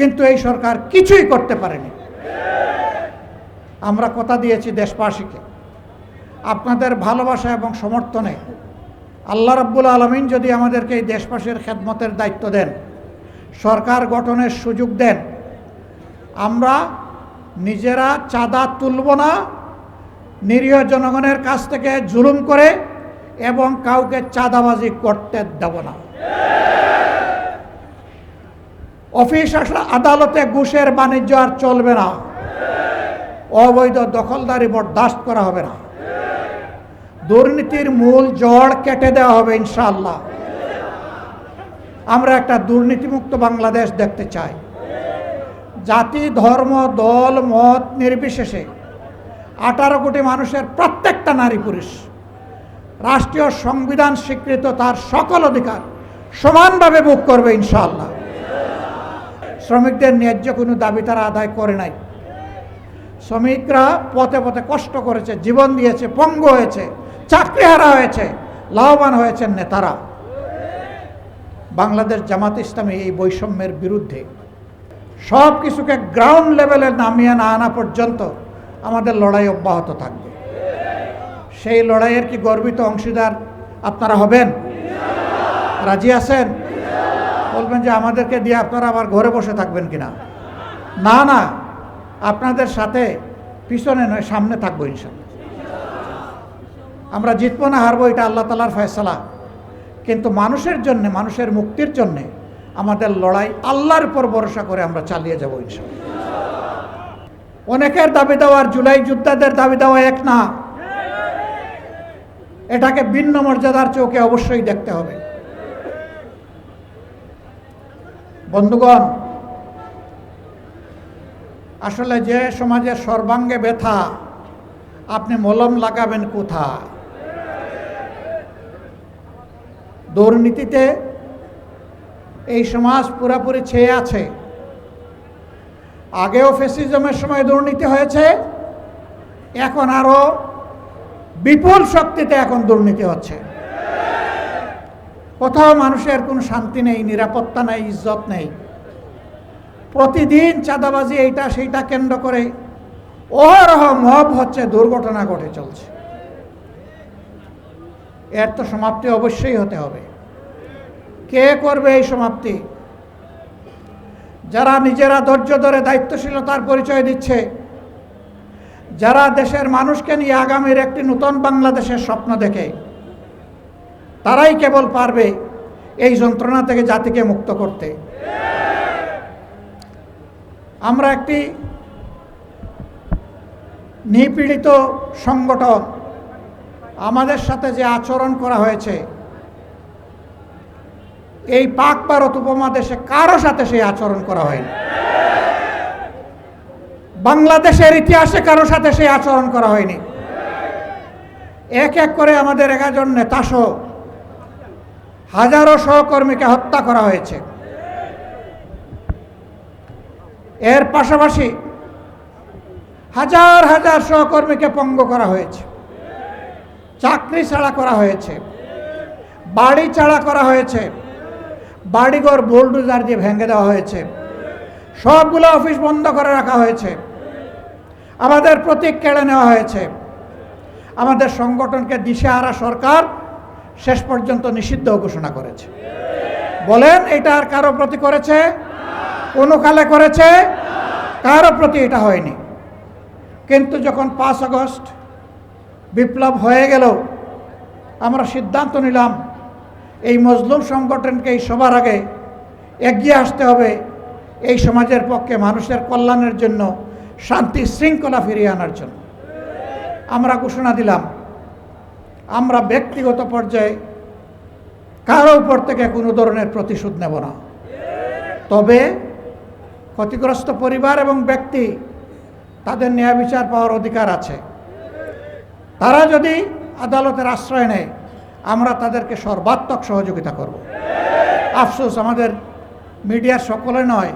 কিন্তু এই সরকার কিছুই করতে পারেনি। আমরা কথা দিয়েছি দেশবাসীকে। আপনাদের ভালোবাসা এবং সমর্থনে আল্লাহ রাব্বুল আলমিন যদি আমাদেরকে এই দেশবাসীর খেদমতের দায়িত্ব দেন, সরকার গঠনের সুযোগ দেন, আমরা নিজেরা চাঁদা তুলব না, নিরীহ জনগণের কাছ থেকে জুলুম করে এবং কাউকে চাঁদাবাজি করতে দেব না। অফিস আসলে আদালতে ঘুষের বাণিজ্য আর চলবে না। অবৈধ দখলদারি বরদাস্ত করা হবে না। দুর্নীতির মূল জড় কেটে দেওয়া হবে ইনশাল্লাহ আমরা একটা দুর্নীতিমুক্ত বাংলাদেশ দেখতে চাই। জাতি, ধর্ম, দল, মত নির্বিশেষে আঠারো কোটি মানুষের প্রত্যেকটা নারী পুরুষ রাষ্ট্রীয় সংবিধান স্বীকৃত তার সকল অধিকার সমানভাবে ভোগ করবে ইনশাআল্লাহ। শ্রমিকদের ন্যায্য কোনো দাবি তারা আদায় করে নাই। শ্রমিকরা পথে পথে কষ্ট করেছে, জীবন দিয়েছে, পঙ্গ হয়েছে চাকরি হারা হয়েছে, লাভবান হয়েছেন নেতারা। বাংলাদেশ জামাত ইসলামী এই বৈষম্যের বিরুদ্ধে সব কিছুকে গ্রাউন্ড লেভেলে নামিয়ে না আনা পর্যন্ত আমাদের লড়াই অব্যাহত থাকবে। সেই লড়াইয়ের কি গর্বিত অংশীদার আপনারা হবেন? রাজি আছেন? বলবেন যে আমাদেরকে দিয়ে আপনারা আবার ঘরে বসে থাকবেন কিনা? না না। আপনাদের সাথে পিছনে নয়, সামনে থাকব ইনশাল্লাহ আমরা জিতবো না, হারবো, এটা আল্লাহ তালার ফয়সলা। কিন্তু মানুষের জন্যে, মানুষের মুক্তির জন্যে আমাদের লড়াই আল্লাহর উপর ভরসা করে আমরা চালিয়ে যাব ইনশাল্লাহ অনেকের দাবি দেওয়ার জুলাই যোদ্ধাদের দাবি দেওয়া এক না। এটাকে ভিন্ন মর্যাদার চোখে অবশ্যই দেখতে হবে। বন্ধুগণ, আসলে যে সমাজের সর্বাঙ্গে ব্যথা, আপনি মলম লাগাবেন কোথায়? দুর্নীতিতে এই সমাজ পুরাপুরি ছেয়ে আছে। আগেও ফেসিজমের সময় দুর্নীতি হয়েছে, এখন আরও বিপুল শক্তিতে এখন দুর্নীতি হচ্ছে। কোথাও মানুষের কোনো শান্তি নেই, নিরাপত্তা নেই, ইজ্জত নেই। প্রতিদিন চাঁদাবাজি এইটা সেইটা কেন্দ্র করে অহরহ মব হচ্ছে, দুর্ঘটনা ঘটে চলছে। এর তো সমাপ্তি অবশ্যই হতে হবে। কে করবে এই সমাপ্তি? যারা নিজেরা ধৈর্য ধরে দায়িত্বশীলতার পরিচয় দিচ্ছে, যারা দেশের মানুষকে নিয়ে আগামীর একটি নূতন বাংলাদেশের স্বপ্ন দেখে তারাই কেবল পারবে এই যন্ত্রণা থেকে জাতিকে মুক্ত করতে। আমরা একটি নিপীড়িত সংগঠন আমাদের সাথে যে আচরণ করা হয়েছে, এই পাক ভারত উপমহাদেশে কারও সাথে সেই আচরণ করা হয়নি। বাংলাদেশের ইতিহাসে কারও সাথে সেই আচরণ করা হয়নি। এক এক করে আমাদের এগারোজন নেতাসহ হাজারো সহকর্মীকে হত্যা করা হয়েছে। এর পাশাপাশি হাজার হাজার সহকর্মীকে পঙ্গ করা হয়েছে। চাকরি ছাড়া করা হয়েছে। বাড়ি ছাড়া করা হয়েছে। বাড়িঘর, বোল্ডুজার দিয়ে ভেঙে দেওয়া হয়েছে। সবগুলো অফিস বন্ধ করে রাখা হয়েছে। আমাদের প্রতীক কেড়ে নেওয়া হয়েছে। আমাদের সংগঠনকে দিশেহারা সরকার শেষ পর্যন্ত নিষিদ্ধ ঘোষণা করেছে। বলেন, এটা আর কারও প্রতি করেছে? কোনো কালে করেছে? কারও প্রতি এটা হয়নি। কিন্তু যখন পাঁচ আগস্ট বিপ্লব হয়ে গেল, আমরা সিদ্ধান্ত নিলাম, এই মজলুম সংগঠনকে এই সবার আগে এগিয়ে আসতে হবে, এই সমাজের পক্ষে মানুষের কল্যাণের জন্য শান্তি শৃঙ্খলা ফিরিয়ে আনার জন্য। আমরা ঘোষণা দিলাম আমরা ব্যক্তিগত পর্যায়ে কারও উপর থেকে কোনো ধরনের প্রতিশোধ নেব না। তবে ক্ষতিগ্রস্ত পরিবার এবং ব্যক্তি তাদের ন্যায় বিচার পাওয়ার অধিকার আছে। তারা যদি আদালতের আশ্রয় নেয়, আমরা তাদেরকে সর্বাত্মক সহযোগিতা করব। আফসোস, আমাদের মিডিয়ার সকলে নয়,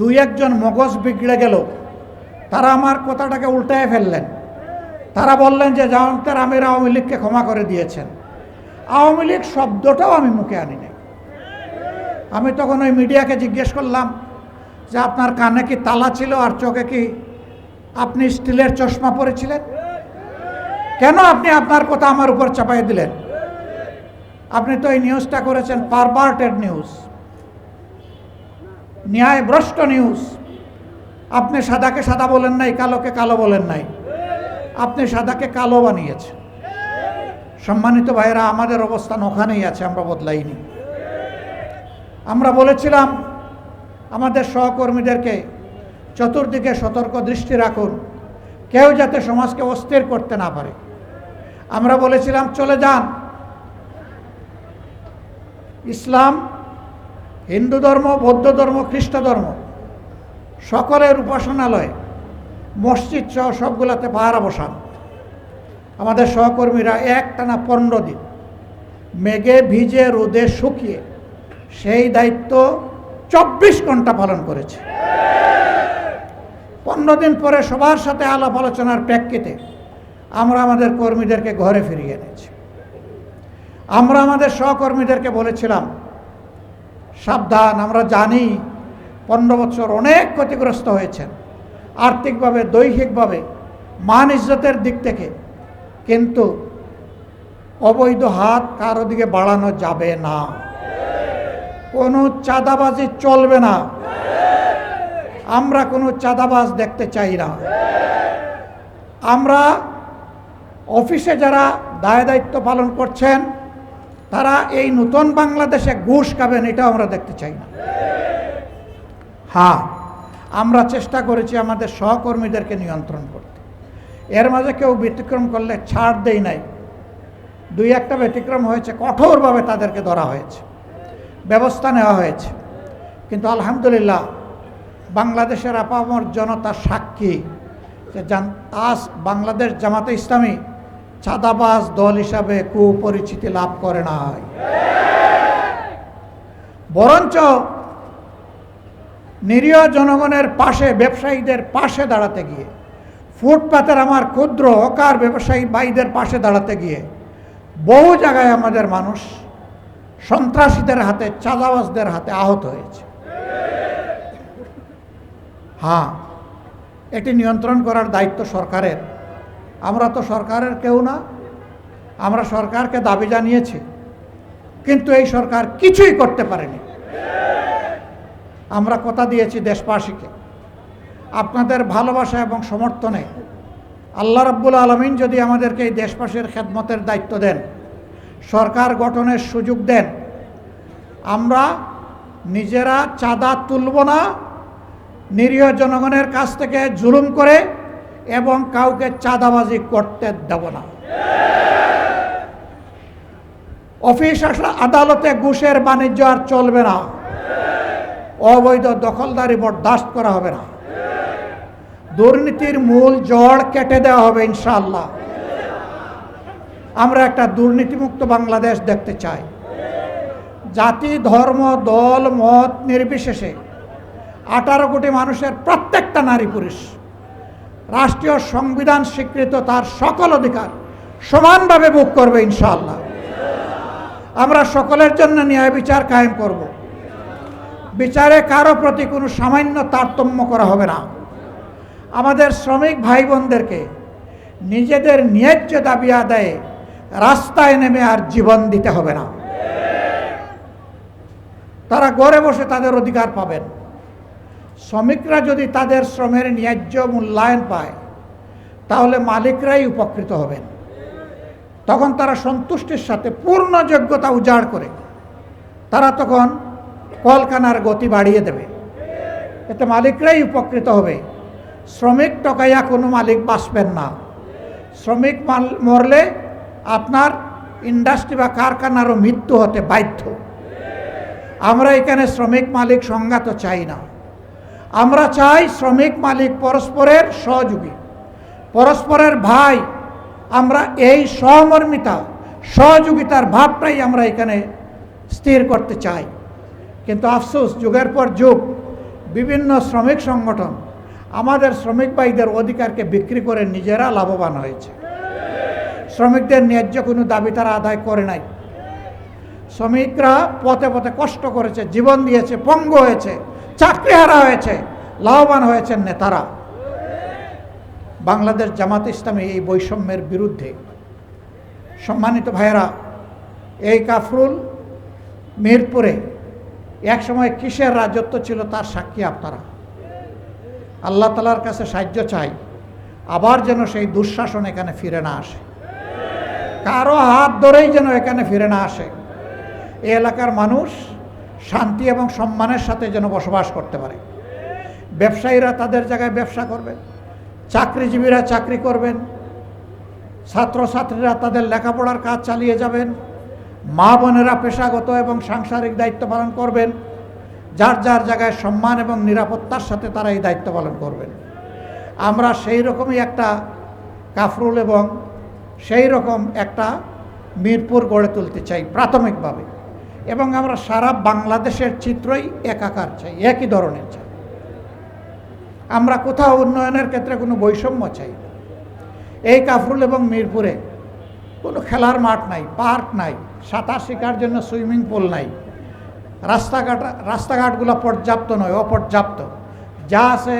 দুই একজন মগজ বিগড়ে গেল। তারা আমার কথাটাকে উল্টায় ফেললেন। তারা বললেন যে জামাতের আমির আওয়ামী লীগকে ক্ষমা করে দিয়েছেন। আওয়ামী লীগ শব্দটাও আমি মুখে আনি নাই। আমি তখন ওই মিডিয়াকে জিজ্ঞেস করলাম যে আপনার কানে কি তালা ছিল আর চোখে কি আপনি স্টিলের চশমা পরেছিলেন? কেন আপনি আপনার কথা আমার উপর চাপাই দিলেন? আপনি তো এই নিউজটা করেছেন, পারভার্টেড নিউজ। ন্যায়ভ্রষ্ট নিউজ। আপনি সাদাকে সাদা বলেন নাই, কালোকে কালো বলেন নাই। আপনি সাদাকে কালো বানিয়েছেন। সম্মানিত ভাইয়েরা, আমাদের অবস্থান ওখানেই আছে, আমরা বদলাইনি। আমরা বলেছিলাম, আমাদের সহকর্মীদেরকে চতুর্দিকে সতর্ক দৃষ্টি রাখুন, কেউ যাতে সমাজকে অস্থির করতে না পারে। আমরা বলেছিলাম, চলে যান। ইসলাম, হিন্দু ধর্ম, বৌদ্ধ ধর্ম, খ্রিস্ট ধর্ম, সকলের উপাসনালয় মসজিদ সহ সবগুলাতে পাহারা বসান। আমাদের সহকর্মীরা একটানা পনেরো দিন মেঘে ভিজে রোদে শুকিয়ে সেই দায়িত্ব চব্বিশ ঘণ্টা পালন করেছে। পনেরো দিন পরে সবার সাথে আলাপ আলোচনার প্রেক্ষিতে আমরা আমাদের কর্মীদেরকে ঘরে ফিরিয়ে এনেছি। আমরা আমাদের সহকর্মীদেরকে বলেছিলাম, সাবধান, আমরা জানি পনেরো বছর অনেক ক্ষতিগ্রস্ত হয়েছেন। আর্থিকভাবে, দৈহিকভাবে, মান ইজ্জতের দিক থেকে কিন্তু অবৈধ হাত কারও দিকে বাড়ানো যাবে না। কোনো চাঁদাবাজি চলবে না। আমরা কোনো চাঁদাবাজ দেখতে চাই না। আমরা অফিসে যারা দায় দায়িত্ব পালন করছেন, তারা এই নতুন বাংলাদেশে ঘুষ খাবেন, এটাও আমরা দেখতে চাই না। হ্যাঁ। আমরা চেষ্টা করেছি আমাদের সহকর্মীদেরকে নিয়ন্ত্রণ করতে। এর মাঝে কেউ ব্যতিক্রম করলে ছাড় দেই নাই। দুই একটা ব্যতিক্রম হয়েছে, কঠোরভাবে তাদেরকে ধরা হয়েছে, ব্যবস্থা নেওয়া হয়েছে। কিন্তু আলহামদুলিল্লাহ, বাংলাদেশের আপামর জনতা সাক্ষী যে আজ বাংলাদেশ জামাতে ইসলামী চাঁদাবাজ দল হিসাবে কুপরিচিতি লাভ করে নাই। বরঞ্চ নিরীহ জনগণের পাশে, ব্যবসায়ীদের পাশে দাঁড়াতে গিয়ে, ফুটপাতের আমার ক্ষুদ্র হকার ব্যবসায়ী ভাইদের পাশে দাঁড়াতে গিয়ে, বহু জায়গায় আমাদের মানুষ সন্ত্রাসীদের হাতে, চাঁদাবাজদের হাতে আহত হয়েছে। হ্যাঁ এটি নিয়ন্ত্রণ করার দায়িত্ব সরকারের। আমরা তো সরকারের কেউ না, আমরা সরকারকে দাবি জানিয়েছি, কিন্তু এই সরকার কিছুই করতে পারেনি। আমরা কথা দিয়েছি দেশবাসীকে। আপনাদের ভালোবাসা এবং সমর্থনে আল্লাহ রাব্বুল আলমিন যদি আমাদেরকে এই দেশবাসীর খেদমতের দায়িত্ব দেন, সরকার গঠনের সুযোগ দেন, আমরা নিজেরা চাঁদা তুলব না, নিরীহ জনগণের কাছ থেকে জুলুম করে এবং কাউকে চাঁদাবাজি করতে দেব না। অফিস আদালতে ঘুষের বাণিজ্য আর চলবে না। অবৈধ দখলদারি বরদাস্ত করা হবে না। দুর্নীতির মূল জড় কেটে দেওয়া হবে ইনশাআল্লাহ। আমরা একটা দুর্নীতিমুক্ত বাংলাদেশ দেখতে চাই। জাতি, ধর্ম, দল, মত নির্বিশেষে আঠারো কোটি মানুষের প্রত্যেকটা নারী পুরুষ রাষ্ট্রীয় সংবিধান স্বীকৃত তার সকল অধিকার সমানভাবে ভোগ করবে ইনশাআল্লাহ। আমরা সকলের জন্য ন্যায় বিচার কায়েম করব। বিচারে কারও প্রতি কোনো সামান্য তারতম্য করা হবে না। আমাদের শ্রমিক ভাই বোনদেরকে নিজেদের ন্যায্য দাবি আদায়ে রাস্তায় নেমে আর জীবন দিতে হবে না। তারা ঘরে বসে তাদের অধিকার পাবেন। শ্রমিকরা যদি তাদের শ্রমের ন্যায্য মূল্যায়ন পায়, তাহলে মালিকরাই উপকৃত হবেন। তখন তারা সন্তুষ্টির সাথে পূর্ণ যোগ্যতা উজাড় করে। তারা তখন কলকানার গতি বাড়িয়ে দেবে। এতে মালিকরাই উপকৃত হবে। শ্রমিক টকাইয়া কোনো মালিক বাঁচবেন না। শ্রমিক মাল মরলে আপনার ইন্ডাস্ট্রি বা কারখানারও মৃত্যু হতে বাধ্য। আমরা এখানে শ্রমিক মালিক সংঘাত চাই না। আমরা চাই শ্রমিক মালিক পরস্পরের সহযোগী। পরস্পরের ভাই, আমরা এই সহমর্মিতা, সহযোগিতার ভাবটাই আমরা এখানে স্থির করতে চাই। কিন্তু আফসোস, যুগের পর যুগ, বিভিন্ন শ্রমিক সংগঠন আমাদের শ্রমিক ভাইদের অধিকারকে বিক্রি করে নিজেরা লাভবান হয়েছে। শ্রমিকদের ন্যায্য কোনো দাবি তারা আদায় করে নাই। শ্রমিকরা পথে পথে কষ্ট করেছে, জীবন দিয়েছে, পঙ্গ হয়েছে, চাকরি হারা হয়েছে, লাভবান হয়েছেন নেতারা। বাংলাদেশ জামাত ইসলামী এই বৈষম্যের বিরুদ্ধে সম্মানিত ভাইয়েরা, এই কাফরুল মিরপুরে একসময় কিসের রাজত্ব ছিল তার সাক্ষী আপনারা? আল্লাহ তালার কাছে সাহায্য চাই, আবার যেন সেই দুঃশাসন এখানে ফিরে না আসে। কারও হাত ধরেই যেন এখানে ফিরে না আসে। এই এলাকার মানুষ শান্তি এবং সম্মানের সাথে যেন বসবাস করতে পারে। ব্যবসায়ীরা তাদের জায়গায় ব্যবসা করবেন, চাকরিজীবীরা চাকরি করবেন, ছাত্রছাত্রীরা তাদের লেখাপড়ার কাজ চালিয়ে যাবেন মা বোনেরা পেশাগত এবং সাংসারিক দায়িত্ব পালন করবেন। যার যার জায়গায় সম্মান এবং নিরাপত্তার সাথে তারা এই দায়িত্ব পালন করবেন। আমরা সেই রকমই একটা কাফরুল এবং সেই রকম একটা মিরপুর গড়ে তুলতে চাই প্রাথমিকভাবে। এবং আমরা সারা বাংলাদেশের চিত্রই একাকার চাই, একই ধরনের চাই। আমরা কোথাও উন্নয়নের ক্ষেত্রে কোনো বৈষম্য চাই এই কাফরুল এবং মিরপুরে কোনো খেলার মাঠ নাই, পার্ক নাই, সাঁতার শেখার জন্য সুইমিং পুল নাই। রাস্তাঘাট, রাস্তাঘাটগুলো পর্যাপ্ত নয়, অপর্যাপ্ত। যা আছে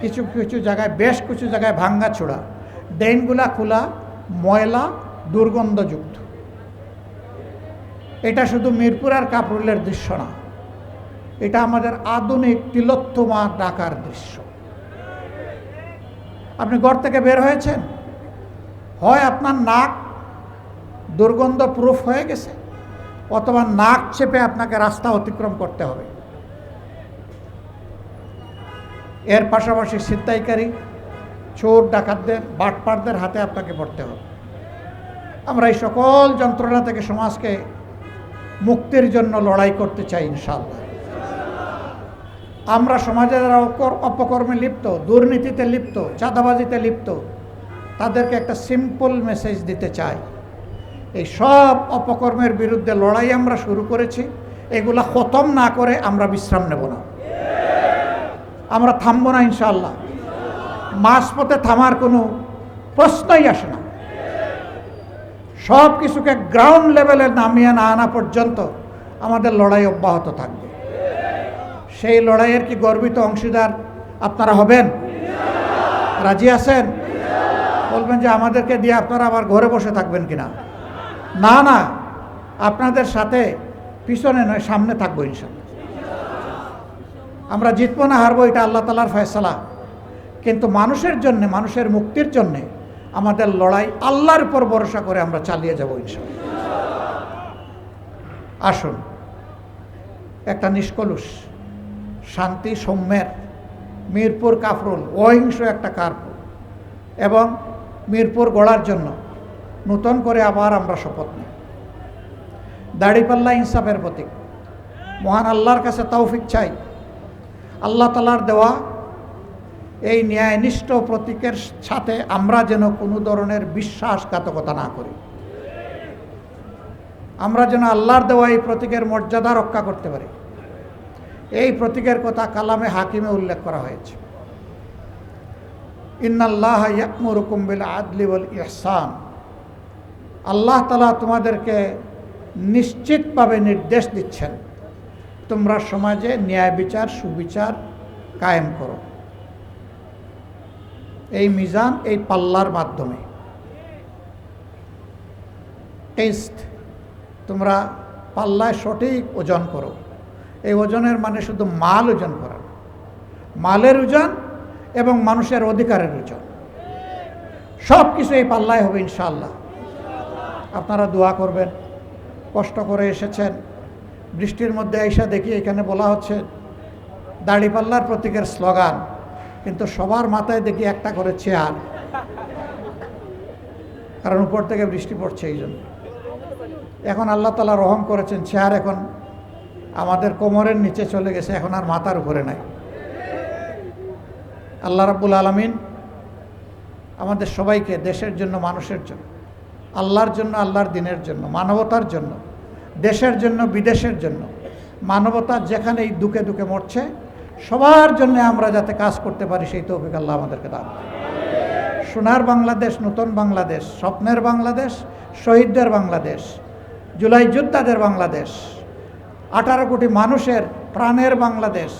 কিছু কিছু জায়গায়, বেশ কিছু জায়গায় ভাঙ্গা ছোড়া ড্রেনগুলা খোলা, ময়লা, দুর্গন্ধযুক্ত। এটা শুধু মিরপুর আর কাপড়ুলের দৃশ্য না, এটা আমাদের আধুনিক তিলোত্তমা ডাকার দৃশ্য। আপনি ঘর থেকে বের হয়েছেন? হয় আপনার নাক দুর্গন্ধ প্রুফ হয়ে গেছে। অথবা নাক চেপে আপনাকে রাস্তা অতিক্রম করতে হবে। এর পাশাপাশি ছিনতাইকারী, চোর, ডাকাতদের, বাটপারদের হাতে আপনাকে পড়তে হবে। আমরা এই সকল যন্ত্রণা থেকে সমাজকে মুক্তির জন্য লড়াই করতে চাই ইনশাল্লাহ আমরা সমাজে যারা অপকর্মে লিপ্ত, দুর্নীতিতে লিপ্ত, চাঁদাবাজিতে লিপ্ত, তাদেরকে একটা সিম্পল মেসেজ দিতে চাই। এই সব অপকর্মের বিরুদ্ধে লড়াই আমরা শুরু করেছি। এগুলা খতম না করে আমরা বিশ্রাম নেব না। আমরা থামবো না ইনশাল্লাহ মাঝপথে থামার কোনো প্রশ্নই আসে না। সব কিছুকে গ্রাউন্ড লেভেলে নামিয়ে না আনা পর্যন্ত আমাদের লড়াই অব্যাহত থাকবে। সেই লড়াইয়ের কি গর্বিত অংশীদার আপনারা হবেন? রাজি আছেন? বলবেন যে আমাদেরকে দিয়ে আপনারা আবার ঘরে বসে থাকবেন কিনা? না না, আপনাদের সাথে পিছনে নয়, সামনে থাকব ইনশাল্লাহ আমরা জিতবো না, হারবো, এটা আল্লাহ তালার ফয়সালা। কিন্তু মানুষের জন্যে, মানুষের মুক্তির জন্যে আমাদের লড়াই আল্লাহর উপর ভরসা করে আমরা চালিয়ে যাব ইনশাল্লাহ আসুন, একটা নিষ্কলুষ, শান্তি, সৌম্যের, মিরপুর কাফরুল, অহিংস একটা কারপুর এবং মিরপুর গড়ার জন্য নূতন করে আবার আমরা শপথ নিই। দাড়িপাল্লা ইনসাফের প্রতীক। মহান আল্লাহর কাছে তৌফিক চাই। আল্লাহ তালার দেওয়া এই ন্যায়নিষ্ঠ প্রতীকের সাথে আমরা যেন কোনো ধরনের বিশ্বাসঘাতকতা না করি। আমরা যেন আল্লাহর দেওয়া এই প্রতীকের মর্যাদা রক্ষা করতে পারি। এই প্রতীকের কথা কালামে হাকিমে উল্লেখ করা হয়েছে। ইন্নাল্লাহ ইয়াকমুরুকুম বিল আদলি ওয়াল ইহসান। আল্লাহ তালা তোমাদেরকে নিশ্চিতভাবে নির্দেশ দিচ্ছেন, তোমরা সমাজে ন্যায় বিচার, সুবিচার কায়েম করো। এই মিজান, এই পাল্লার মাধ্যমে। টেস্ট, তোমরা পাল্লায় সঠিক ওজন করো। এই ওজনের মানে শুধু মাল ওজন করা। মালের ওজন এবং মানুষের অধিকারের ওজন। সব কিছু এই পাল্লায় হবে ইনশাল্লাহ আপনারা দোয়া করবেন। কষ্ট করে এসেছেন। বৃষ্টির মধ্যে আইসা দেখি এখানে বলা হচ্ছে, দাড়িপাল্লার প্রতীকের স্লোগান, কিন্তু সবার মাথায় দেখি একটা করে চেয়ার। কারণ উপর থেকে বৃষ্টি পড়ছে এই জন্য। এখন আল্লাহ তালা রহম করেছেন, চেয়ার এখন আমাদের কোমরের নিচে চলে গেছে, এখন আর মাথার উপরে নাই। আল্লাহ রাব্বুল আলমিন আমাদের সবাইকে দেশের জন্য, মানুষের জন্য আল্লাহর জন্য, আল্লাহর দিনের জন্য, মানবতার জন্য, দেশের জন্য, বিদেশের জন্য। মানবতা যেখানে এই দুঃখে দুঃখে মরছে, সবার জন্য আমরা যাতে কাজ করতে পারি, সেই তৌফিক আল্লাহ আমাদেরকে দান সোনার বাংলাদেশ, নতুন বাংলাদেশ, স্বপ্নের বাংলাদেশ, শহীদদের বাংলাদেশ, জুলাই যোদ্ধাদের বাংলাদেশ, আঠারো কোটি মানুষের প্রাণের বাংলাদেশ,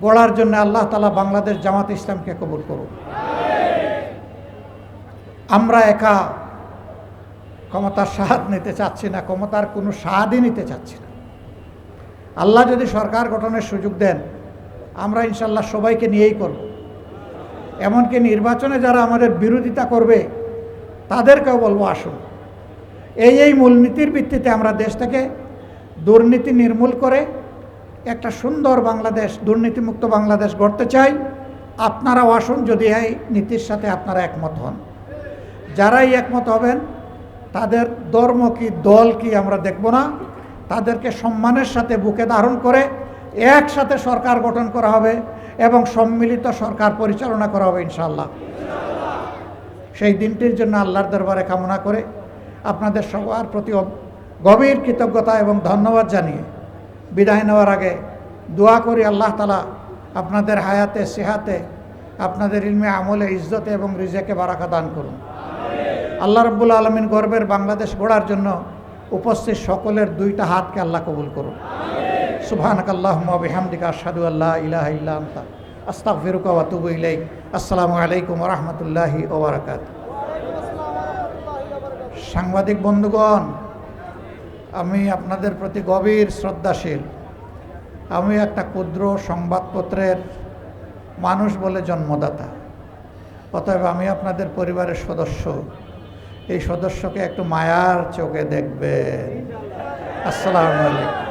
গড়ার জন্য আল্লাহ তালা বাংলাদেশ জামাত ইসলামকে কবুল করুন আমরা একা ক্ষমতার স্বাদ নিতে চাচ্ছি না, ক্ষমতার কোনো স্বাদই নিতে চাচ্ছি না। আল্লাহ যদি সরকার গঠনের সুযোগ দেন, আমরা ইনশাল্লাহ সবাইকে নিয়েই করব। এমনকি নির্বাচনে যারা আমাদের বিরোধিতা করবে, তাদেরকেও বলব আসুন। এই এই মূলনীতির ভিত্তিতে আমরা দেশ থেকে দুর্নীতি নির্মূল করে একটা সুন্দর বাংলাদেশ, দুর্নীতিমুক্ত বাংলাদেশ গড়তে চাই। আপনারাও আসুন, যদি এই নীতির সাথে আপনারা একমত হন। যারাই একমত হবেন, তাদের ধর্ম কি, দল কি আমরা দেখব না। তাদেরকে সম্মানের সাথে বুকে ধারণ করে একসাথে সরকার গঠন করা হবে এবং সম্মিলিত সরকার পরিচালনা করা হবে ইনশাল্লাহ সেই দিনটির জন্য আল্লাহর দরবারে কামনা করে আপনাদের সবার প্রতি গভীর কৃতজ্ঞতা এবং ধন্যবাদ জানিয়ে বিদায় নেওয়ার আগে দোয়া করি আল্লাহ তালা আপনাদের হায়াতে, সেহাতে আপনাদের ইলমে আমলে, ইজ্জতে এবং রিজেকে বারাকা দান করুন। আল্লাহ রব্বুল আলমিন গর্বের বাংলাদেশ গড়ার জন্য উপস্থিত সকলের দুইটা হাতকে আল্লাহ কবুল করুন। সুবহানাক আল্লাহুম্মা বিহামদিকা আশহাদু আল্লা ইলাহা ইল্লা আনতা আস্তাগফিরুকা ওয়া আতুবু ইলাইক। আসসালামু আলাইকুম ওয়া রাহমাতুল্লাহি ওয়া বারাকাতুহু সাংবাদিক বন্ধুগণ আমি আপনাদের প্রতি গভীর শ্রদ্ধাশীল। আমি একটা ক্ষুদ্র সংবাদপত্রের মানুষ বলে জন্মদাতা। অতএব আমি আপনাদের পরিবারের সদস্য। এই সদস্যকে একটু মায়ার চোখে দেখবে আসসালামু আলাইকুম।